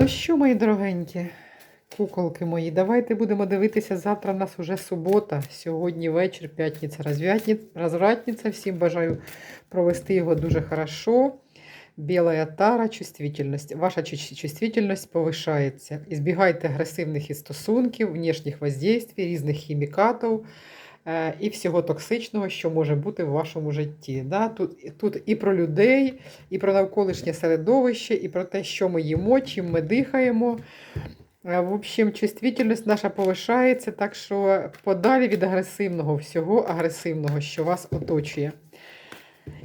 Ну що, мої дорогенькі, куколки мої, давайте будемо дивитися. Завтра у нас уже субота, сьогодні вечір, п'ятниця, розвратниця. Всім бажаю провести його дуже хорошо. Біла тара, чувствительність. Ваша чу- чувствительність повишається. Ізбігайте агресивних із стосунків, внешніх воздействий, різних хімікатів і всього токсичного, що може бути в вашому житті. Да? Тут, тут і про людей, і про навколишнє середовище, і про те, що ми їмо, чим ми дихаємо. Е, В общем, чувствительність наша повишається, так що подалі від агресивного всього агресивного, що вас оточує.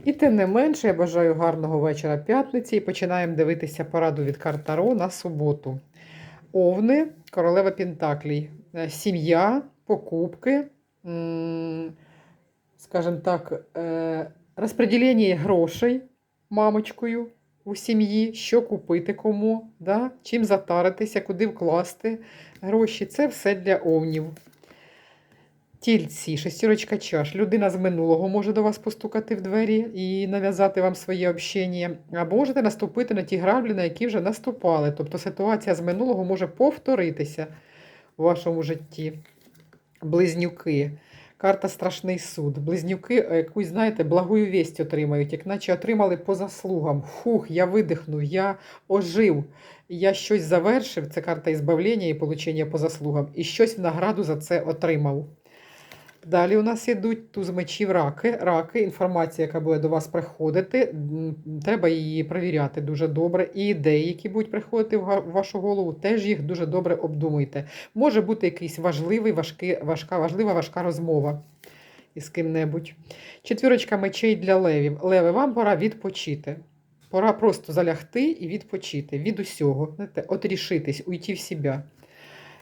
І тим не менше, я бажаю гарного вечора п'ятниці і починаємо дивитися пораду від карт Таро на суботу. Овни, королева Пентаклій, Е, сім'я, покупки, скажімо так, е, розподілення грошей мамочкою у сім'ї, що купити кому, да? чим затаритися, куди вкласти гроші. Це все для овнів. Тільці, шестірочка чаш. Людина з минулого може до вас постукати в двері і нав'язати вам своє общення. Або можете наступити на ті граблі, на які вже наступали. Тобто ситуація з минулого може повторитися у вашому житті. Близнюки. Карта Страшний суд. Близнюки е, якусь, знаєте, благою вість отримають, як наче отримали по заслугам. Фух, я видихнув, я ожив, я щось завершив. Це карта ізбавлення і получення по заслугам. І щось в награду за це отримав. Далі у нас йдуть туз мечів раки. Раки, інформація, яка буде до вас приходити, треба її перевіряти дуже добре. І ідеї, які будуть приходити в вашу голову, теж їх дуже добре обдумуйте. Може бути якийсь важливий, важкий, важка, важлива важка розмова із ким-небудь. Четвірочка мечей для левів. Леви, вам пора відпочити. Пора просто залягти і відпочити від усього. Знаєте, отрішитись, уйти в себе.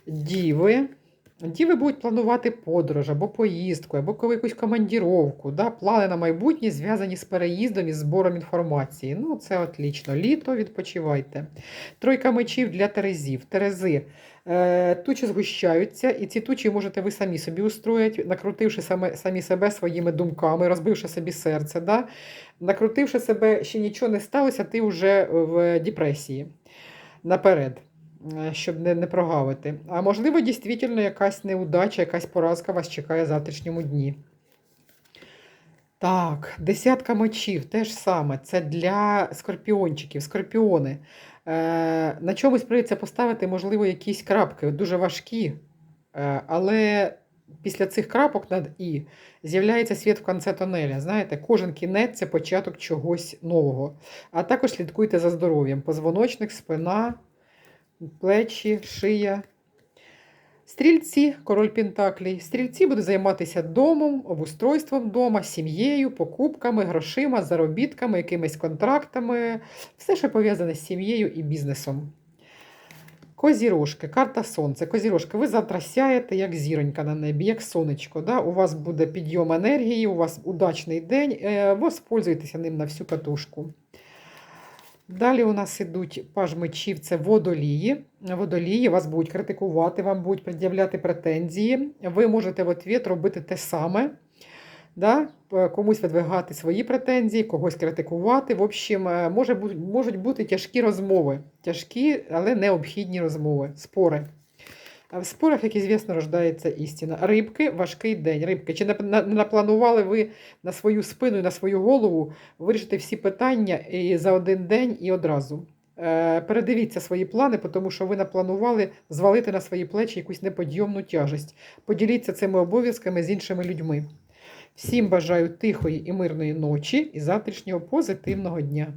Діви. Діви будуть планувати подорож або поїздку, або якусь командіровку. Да? Плани на майбутнє зв'язані з переїздом і збором інформації. Ну, це отлично. Літо відпочивайте. Тройка мечів для терезів. Терези. Е, тучі згущаються, і ці тучі можете ви самі собі устроїти, накрутивши саме, самі себе своїми думками, розбивши собі серце. Да? Накрутивши себе, ще нічого не сталося, ти вже в депресії. Наперед щоб не, не прогавити. А можливо, дійсно якась неудача, якась поразка вас чекає в завтрашньому дні. Так, десятка мечів теж саме. Це для скорпіончиків, скорпіони. Е, на чомусь прийдеться поставити, можливо, якісь крапки, дуже важкі. Е, але після цих крапок над І з'являється світ в кінці тонеля. Знаєте, кожен кінець це початок чогось нового. А також слідкуйте за здоров'ям. Позвоночник, спина, плечі, шия. Стрільці, король Пентаклій. Стрільці будуть займатися домом, обустройством дома, сім'єю, покупками, грошима, заробітками, якимись контрактами, все, що пов'язане з сім'єю і бізнесом. Козірожки, карта сонця. Козірожки, ви завтра сяєте, як зіронька на небі, як сонечко. Да? У вас буде підйом енергії, у вас удачний день, е, воспользуйтеся ним на всю катушку. Далі у нас ідуть паж мечів, це водолії. Водолії вас будуть критикувати, вам будуть пред'являти претензії. Ви можете в ответ робити те саме. Да? Комусь видвигати свої претензії, когось критикувати. В общем, е, може, можуть бути тяжкі розмови. Тяжкі, але необхідні розмови, спори. В спорах, як звісно, рождається істина. Рибки важкий день. Рибки. Чи не напланували ви на свою спину і на свою голову вирішити всі питання і за один день і одразу? Е, Передивіться свої плани, тому що ви напланували звалити на свої плечі якусь неподйомну тяжесть. Поділіться цими обов'язками з іншими людьми. Всім бажаю тихої і мирної ночі і завтрашнього позитивного дня.